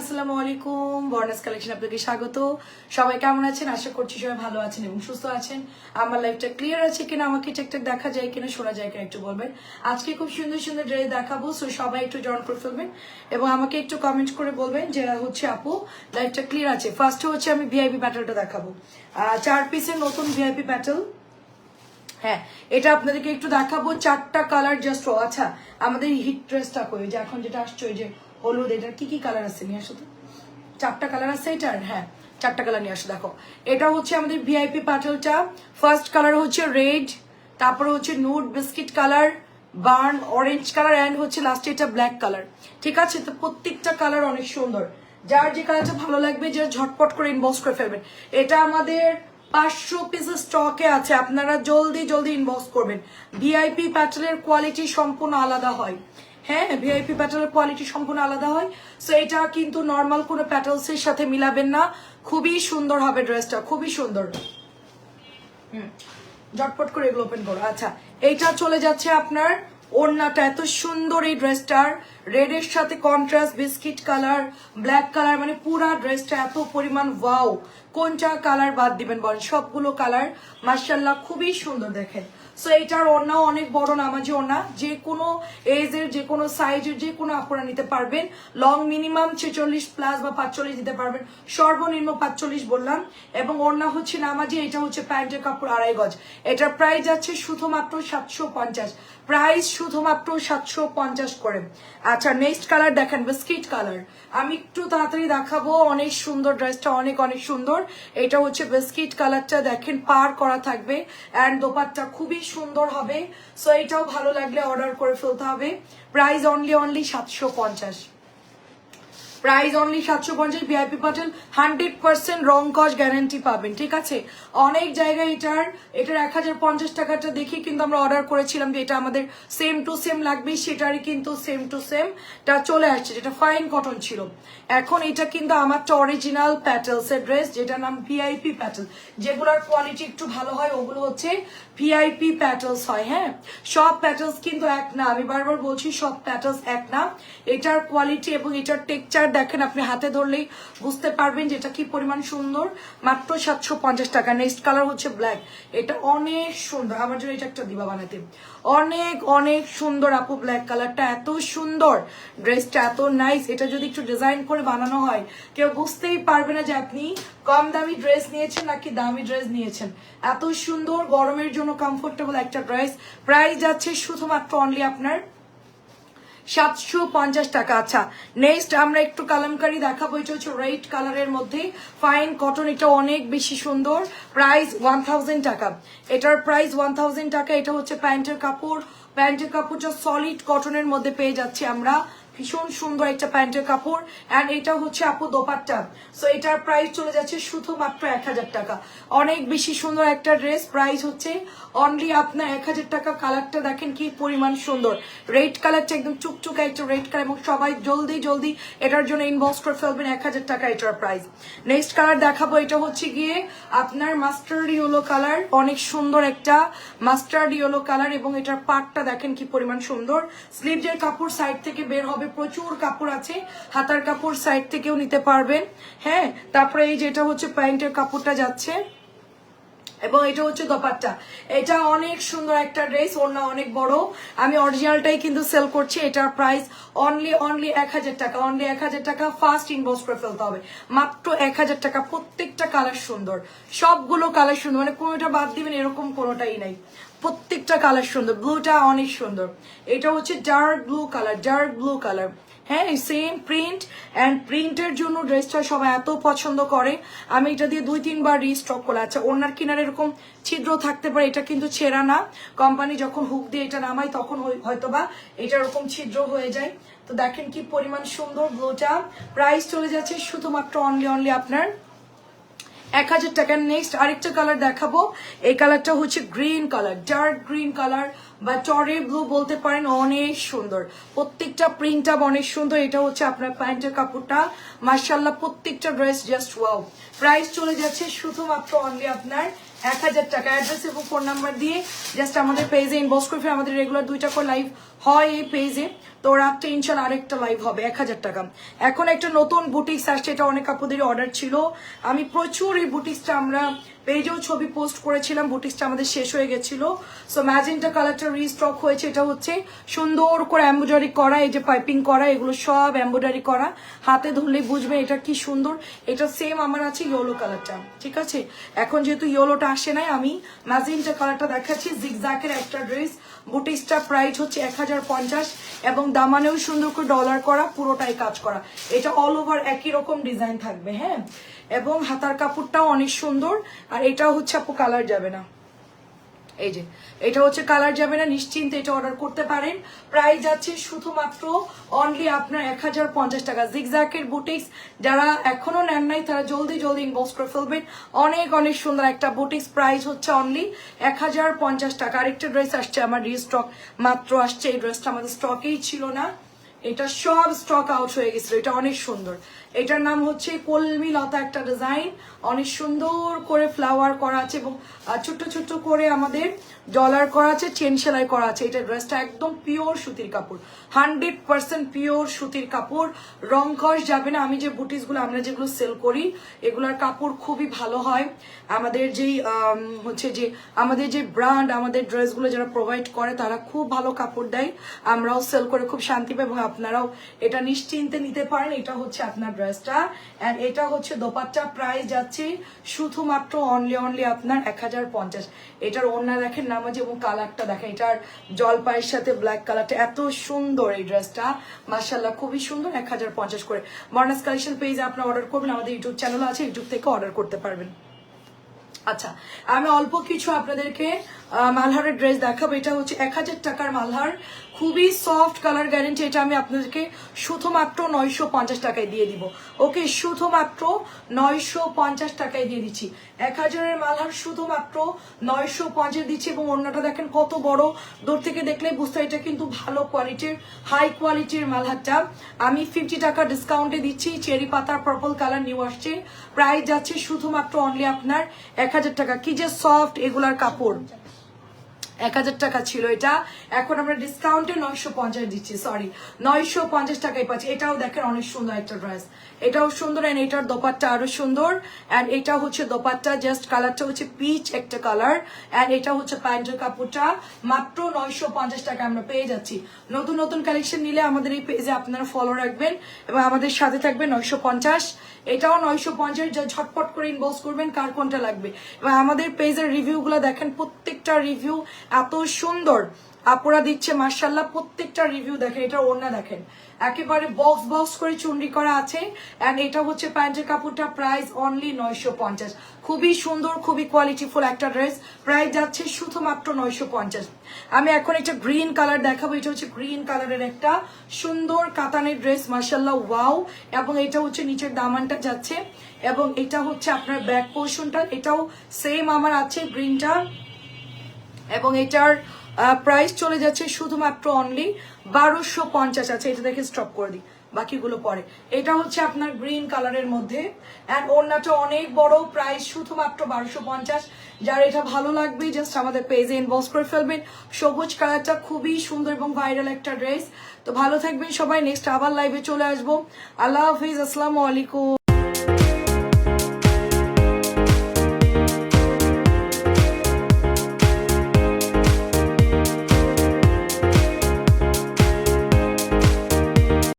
আসসালামু আলাইকুম। বর্নাস কালেকশন আপনাকে স্বাগত। সবাই কেমন আছেন? আশা করছি সবাই ভালো আছেন আছেন। আমার লাইফটা ক্লিয়ার আছে কিনা, আমাকে ঠিকঠাক দেখা যায় কিনা, শোনা যায় একটু বলবেন। আজকে খুব সুন্দর সুন্দর ড্রেস দেখাবো সো সবাই একটু এবং আমাকে একটু কমেন্ট করে বলবেন যে, হচ্ছে আপু লাইফটা ক্লিয়ার আছে? ফার্স্টে হচ্ছে আমি ভিআইপি প্যাটেলটা দেখাবো। চার পিসের নতুন ভিআইপি প্যাটেল হ্যাঁ এটা আপনাদেরকে একটু দেখাবো। চারটা কালার জাস্ট আচ্ছা আমাদের হিট ড্রেসটা কই? যে এখন যেটা আসছে, ওই যে হলুদ, এটার কি কি কালার আছে নিয়ে আসো তো? চারটা কালার আছে এটার? হ্যাঁ চারটা কালার নিয়ে আসো, দেখো। এটা হচ্ছে আমাদের ভিআইপি প্যাটেলটা ফার্স্ট কালার হচ্ছে রেড তারপরে হচ্ছে nude biscuit colour burn orange colour and হচ্ছে লাস্টে এটা ব্ল্যাক কালার ঠিক আছে? তো প্রত্যেকটা কালার অনেক সুন্দর। যার যে কালারটা ভালো লাগবে, যে ঝটপট করে ইনবক্স করে ফেলবেন। এটা আমাদের পাঁচশো পিসের স্টকে আছে। আপনারা জলদি জলদি ইনবক্স করবেন। ভিআইপি প্যাটেলের কোয়ালিটি সম্পূর্ণ আলাদা হয়। হ্যাঁ ভিআইপি প্যাটেলের কোয়ালিটি সম্পূর্ণ আলাদা হয়। সো এটা কিন্তু নর্মাল কোনো প্যাটেলস এর সাথে মিলাবেন না। খুবই সুন্দর হবে ড্রেসটা খুবই সুন্দর। হুম, ঝটপট করে এগুলো ওপেন করো। আচ্ছা এইটা চলে যাচ্ছে আপনার ওড়নাটা, এত সুন্দর এই ড্রেসটার রেড এর সাথে contrast biscuit colour black colour মানে পুরা ড্রেসটা এত পরিমাণ ওয়াও কোনটা কালার বাদ দিবেন বলেন? সবগুলো কালার মার্শাল্লাহ খুবই সুন্দর দেখেন। সো এইটার ওনা অনেক বড়, নামাজি ওনা যে কোনো এজের যে কোনো সাইজের যে কোনো আপনারা নিতে পারবেন। লং মিনিমাম ছেচল্লিশ প্লাস বা পাঁচচল্লিশ দিতে পারবেন। সর্বনিম্ন পাঁচচল্লিশ বললাম। এবং ওনা হচ্ছে নামাজি, এটা হচ্ছে প্যান্টের কাপড় আড়াই গজ। এটার প্রাইস যাচ্ছে শুধুমাত্র সাতশো পঞ্চাশ। প্রাইস শুধুমাত্র সাতশো পঞ্চাশ করে। আচ্ছা নেক্সট কালার দেখেন বিস্কিট কালার আমি একটু তাড়াতাড়ি দেখাবো, অনেক সুন্দর ড্রেসটা অনেক অনেক সুন্দর। এটা হচ্ছে বিস্কিট কালারটা দেখেন, পার করা থাকবে। অ্যান্ড দোপারটা খুবই সুন্দর হবে। সো এটাও ভালো লাগলে অর্ডার করে ফেলতে হবে। প্রাইস অনলি অনলি সাতশো পঞ্চাশ। প্রাইস অনলি সাতশো পঞ্চাশ ভিআইপি পাটেল হান্ড্রেড পার্সেন্ট রং কস গ্যারান্টি পাবেন, ঠিক আছে? অনেক জায়গায় এটার এটার এক হাজার পঞ্চাশ টাকাটা দেখি কিন্তু আমরা অর্ডার করেছিলাম যে এটা আমাদের সেম টু সেম লাগবে, সেটারই কিন্তু সেম টু সেম টা চলে আসছে, যেটা ফাইন কটন ছিল। এখন এটা কিন্তু আমারটা অরিজিনাল প্যাটেলস এর ড্রেস যেটা নাম ভিআইপি প্যাটেল যেগুলোর কোয়ালিটি একটু ভালো হয়, ওগুলো হচ্ছে ভিআইপি প্যাটেলস হয় হ্যাঁ? সব প্যাটেলস কিন্তু এক না আমি বারবার বলছি সব প্যাটেলস এক না এটার কোয়ালিটি এবং এটার টেক্সচার দেখেন, আপনি হাতে ধরলেই বুঝতে পারবেন যে এটা কি পরিমাণ সুন্দর। মাত্র সাতশো পঞ্চাশ টাকা। নেক্সট কালার হচ্ছে ব্ল্যাক এটা অনেক সুন্দর। আমার জন্য এটা একটা দিবা বানাতে। অনেক অনেক সুন্দর আপু ব্ল্যাক কালারটা এত সুন্দর। ড্রেসটা এত নাইস এটা যদি একটু ডিজাইন করে বানানো হয়, কেউ বুঝতেই পারবে না যে আপনি কম দামি ড্রেস নিয়েছেন নাকি দামি ড্রেস নিয়েছেন। এত সুন্দর, গরমের জন্য কমফোর্টেবল একটা ড্রেস প্রাইস যাচ্ছে শুধুমাত্র অনলি আপনার সাতশো পঞ্চাশ টাকা। আচ্ছা নেক্সট আমরা একটু কালামকারি দেখাবো। এটা হচ্ছে রেড কালারের মধ্যে। ফাইন কটন এটা অনেক বেশি সুন্দর। প্রাইস ওয়ান টাকা। এটার প্রাইস ওয়ান টাকা। এটা হচ্ছে প্যান্টের কাপড়। প্যান্টের কাপড়টা সলিড কটনের মধ্যে পেয়ে যাচ্ছি আমরা। ভীষণ সুন্দর একটা প্যান্টের কাপড় অ্যান্ড এটা হচ্ছে আপু দোপাট্টা। সো এটার প্রাইস চলে যাচ্ছে শুধুমাত্র এক হাজার টাকা। অনেক বেশি সুন্দর একটা ড্রেস প্রাইস হচ্ছে অনলি আপনার এক হাজার টাকা। কালারটা দেখেন কি পরিমাণ সুন্দর। রেড কালারটা একদম চুকচুকা একটা রেড কালার এবং সবাই জলদি জলদি এটার জন্য ইনভেস্ট করে ফেলবেন এক হাজার টাকা এটার প্রাইস নেক্সট কালার দেখাবো, এটা হচ্ছে গিয়ে আপনার মাস্টার্ড ইয়েলো কালার অনেক সুন্দর একটা মাস্টার্ড ইয়েলো কালার এবং এটার পাটটা দেখেন কি পরিমাণ সুন্দর। স্লিভজের কাপড় সাইড থেকে বের হবে প্রচুর কাপড় আছে, হাতার কাপড় সাইড থেকেও নিতে পারবেন। হ্যাঁ তারপরে এই যেটা হচ্ছে প্যান্টের কাপড়টা যাচ্ছে, এবং এটা হচ্ছে দোপাট্টা। এটা অনেক সুন্দর একটা ড্রেস, ওড়না অনেক বড়। আমি অরিজিনালটাই কিন্তু সেল করছি, এটার প্রাইস অনলি অনলি এক হাজার টাকা অনলি এক হাজার টাকা ফার্স্ট ইনভেস্ট করে ফেলতে হবে। মাত্র এক হাজার টাকা, প্রত্যেকটা কালার সুন্দর, সবগুলো কালার সুন্দর মানে কোনোটা বাদ দিবেন এরকম কোনোটাই নাই। প্রত্যেকটা কালার সুন্দর ব্লুটা অনেক সুন্দর। এটা হচ্ছে dark blue colour dark blue colour হ্যাঁ সেম প্রিন্ট অ্যান্ড প্রিন্টের জন্য ড্রেসটা সবাই এত পছন্দ করে। আমি এটা দিয়ে দুই, তিনবার রিস্টক করে। আচ্ছা ওনার কিনার এরকম ছিদ্র থাকতে পারে, এটা কিন্তু ছেঁড়া না। কোম্পানি যখন হুক দিয়ে এটা নামায়, তখন হয়- হয়তোবা এটা এরকম ছিদ্র হয়ে যায়। তো দেখেন কি পরিমাণ সুন্দর ব্লুটা প্রাইস চলে যাচ্ছে শুধুমাত্র অনলি অনলি আপনার এক হাজার টাকার নেক্সট আরেকটা কালার দেখাবো। এই কালারটা হচ্ছে green colour dark green colour বা টরে ব্লু বলতে পারেন, অনেক সুন্দর। প্রত্যেকটা প্রিন্ট অনেক সুন্দর। এটা হচ্ছে আপনার প্যান্টের কাপড়টা। মার্শাল্লাহ প্রত্যেকটা ড্রেস জাস্ট ওয়াও প্রাইস চলে যাচ্ছে শুধুমাত্র অনলি আপনার এক হাজার টাকা অ্যাড্রেস এবং ফোন নাম্বার দিয়ে জাস্ট আমাদের পেজে ইনবক্স করে আমাদের রেগুলার দুইটা করে লাইভ হয় এই পেজে তো রাত্রে ইনশাল আরেকটা লাইভ হবে, এক হাজার টাকা। এখন একটা নতুন বুটিক্স আসছে, এটা অনেক আপুদের অর্ডার ছিল। আমি প্রচুর এই বুটিক্সটা আমরা পেজেও ছবি পোস্ট করেছিলাম বুটিক্সটা আমাদের শেষ হয়ে গেছিল। সো ম্যাজেন্টা কালারটা রিস্টক হয়েছে, এটা হচ্ছে সুন্দর করে এম্ব্রয়ডারি করা, এই যে পাইপিং করা, এগুলো সব এম্ব্রয়ডারি করা। হাতে ধরলেই বুঝবে এটা কি সুন্দর। এটা সেম আমার আছে ইয়েলো কালারটা ঠিক আছে? এখন যেহেতু ইয়েলোটা আসে নাই। আমি মাজিনটা কালারটা দেখাচ্ছি জিগজাকের একটা ড্রেস বুটিক্সটা প্রাইস হচ্ছে এক হাজার পঞ্চাশ এবং দামানেও সুন্দর করে ডলার করা, পুরোটাই কাজ করা। এটা অল ওভার একই রকম ডিজাইন থাকবে হ্যাঁ? এবং হাতার কাপড়টাও অনেক সুন্দর, আর এটাও হচ্ছে আপু কালার যাবে না। এই যে, এটা হচ্ছে কালার যাবে না, নিশ্চিন্তে এটা অর্ডার করতে পারেন। প্রাইস যাচ্ছে শুধুমাত্র অনলি আপনার এক হাজার পঞ্চাশ টাকা। জিগজ্যাকের বুটিক্স যারা এখনও নেন নাই, তারা জলদি জলদি ইনবক্স করে ফেলবেন। অনেক অনেক সুন্দর একটা বুটিক্স প্রাইস হচ্ছে অনলি এক হাজার পঞ্চাশ টাকা। আরেকটা ড্রেস আসছে আমার রিস্টক মাত্র আসছে। এই ড্রেসটা আমাদের স্টকেই ছিল না। এটা সব স্টক আউট হয়ে গেছিল। এটা অনেক সুন্দর। এটার নাম হচ্ছে কলমি লতা একটা ডিজাইন অনেক সুন্দর করে ফ্লাওয়ার করা আছে এবং ছোট্ট ছোট্ট করে আমাদের ডলার করা আছে চেন সেলাই করা আছে। এটা ড্রেসটা একদম পিওর সুতির কাপড়। হান্ড্রেড পার্সেন্ট পিওর সুতির কাপড়। রং কস যাবে না। আমি যে বুটিসগুলো আমরা যেগুলো সেল করি, এগুলার কাপড় খুবই ভালো হয়। আমাদের যেই হচ্ছে যে, আমাদের যে ব্র্যান্ড আমাদের ড্রেসগুলো যারা প্রোভাইড করে, তারা খুব ভালো কাপড় দেয়। আমরাও সেল করে খুব শান্তি পাই এবং আপনারাও এটা নিশ্চিন্তে নিতে পারেন। এটা হচ্ছে আপনার ড্রেসটা অ্যান্ড এটা হচ্ছে দোপাট্টা প্রাইস যাচ্ছে শুধুমাত্র অনলি অনলি আপনার এক হাজার পঞ্চাশ। এটার ওড়না দেখেন নাম আছে এবং কালারটা দেখেন, এটার জলপাইয়ের সাথে ব্ল্যাক কালারটা এত সুন্দর এই ড্রেসটা মার্শাল্লাহ খুবই সুন্দর এক হাজার পঞ্চাশ করে। মর্নাস কালেকশন পেজে আপনার অর্ডার করবেন, আমাদের ইউটিউব চ্যানেল আছে ইউটিউব থেকে অর্ডার করতে পারবেন। আচ্ছা আমি অল্প কিছু আপনাদেরকে মালহারের ড্রেস দেখাবো। এটা হচ্ছে এক হাজার টাকার মালহার। খুবই সফট কালার গ্যারেন্টি এটা আমি আপনাদেরকে শুধুমাত্র নয়শো পঞ্চাশ টাকায় দিয়ে দিব। ওকে, শুধুমাত্র নয়শো পঞ্চাশ টাকায় দিয়ে দিচ্ছি। এক হাজারের মালহার শুধুমাত্র নয়শো পঞ্চাশ দিচ্ছি এবং অন্যটা দেখেন কত বড়। দূর থেকে দেখলে বুঝতে এটা কিন্তু ভালো কোয়ালিটির হাই কোয়ালিটির মালহারটা আমি ফিফটি টাকা ডিসকাউন্টে দিচ্ছি চেরি পাতার পার্পল কালার নিউ আসছে। প্রাইস যাচ্ছে শুধুমাত্র অনলি আপনার এক হাজার টাকা। কি যে সফট এগুলার কাপড়। এক হাজার টাকা ছিল এটা। এখন আমরা ডিসকাউন্টে নয়শো পঞ্চাশ দিচ্ছি সরি নয়শো পঞ্চাশ টাকায় পাচ্ছি। এটাও দেখেন অনেক সুন্দর একটা ড্রেস এটাও সুন্দর অ্যান্ড এটার দোপাট্টা আরও সুন্দর। অ্যান্ড এটা হচ্ছে দোপাট্টা জাস্ট কালারটা হচ্ছে পিচ একটা কালার অ্যান্ড এটা হচ্ছে প্যান্টের কাপড়টা। মাত্র নয়শো পঞ্চাশ টাকা আমরা পেয়ে যাচ্ছি। নতুন নতুন কালেকশন নিলে আমাদের এই পেজে আপনারা ফলো রাখবেন এবং আমাদের সাথে থাকবে নয়শো পঞ্চাশ। এটাও নয়শো পঞ্চাশ, যা ঝটপট করে ইনবক্স করবেন কার কোনটা লাগবে। এবং আমাদের পেজের রিভিউগুলো দেখেন প্রত্যেকটা রিভিউ এত সুন্দর। আপুরা দিচ্ছে মার্শাল্লাহ প্রত্যেকটা রিভিউ দেখেন, এটা ওড়না দেখেন। একেবারে বক্স বক্স করে চুন্ডি করা আছে এন্ড এটা হচ্ছে প্যান্টের কাপড়টা প্রাইস অনলি নয়শো পঞ্চাশ। খুবই সুন্দর, খুবই কোয়ালিটিফুল একটা ড্রেস প্রাইস যাচ্ছে শুধুমাত্র নয়শো পঞ্চাশ। আমি এখন একটা গ্রিন কালার দেখাবো, এটা হচ্ছে গ্রিন কালারের একটা সুন্দর কাতানের ড্রেস মার্শাল্লাহ ওয়াও এবং এটা হচ্ছে নিচের দামানটা যাচ্ছে, এবং এটা হচ্ছে আপনার ব্যাক পোর্শনটা এটাও সেম আমার আছে গ্রিনটা এবং এটার প্রাইস চলে যাচ্ছে শুধুমাত্র অনলি বারোশো পঞ্চাশ আছে। এটা দেখে স্টপ করে দিই। বাকিগুলো পরে। এটা হচ্ছে আপনার গ্রিন কালারের মধ্যে। অ্যান্ড ওড়নাটা অনেক বড় প্রাইস শুধুমাত্র বারোশো পঞ্চাশ। যার এটা ভালো লাগবে জাস্ট আমাদের পেজে ইনবক্স করে ফেলবেন। সবুজ কালারটা খুবই সুন্দর এবং ভাইরাল একটা ড্রেস তো ভালো থাকবেন সবাই। নেক্সট আবার লাইভে চলে আসব। আল্লাহ হাফিজ। আসসালামু আলাইকুম।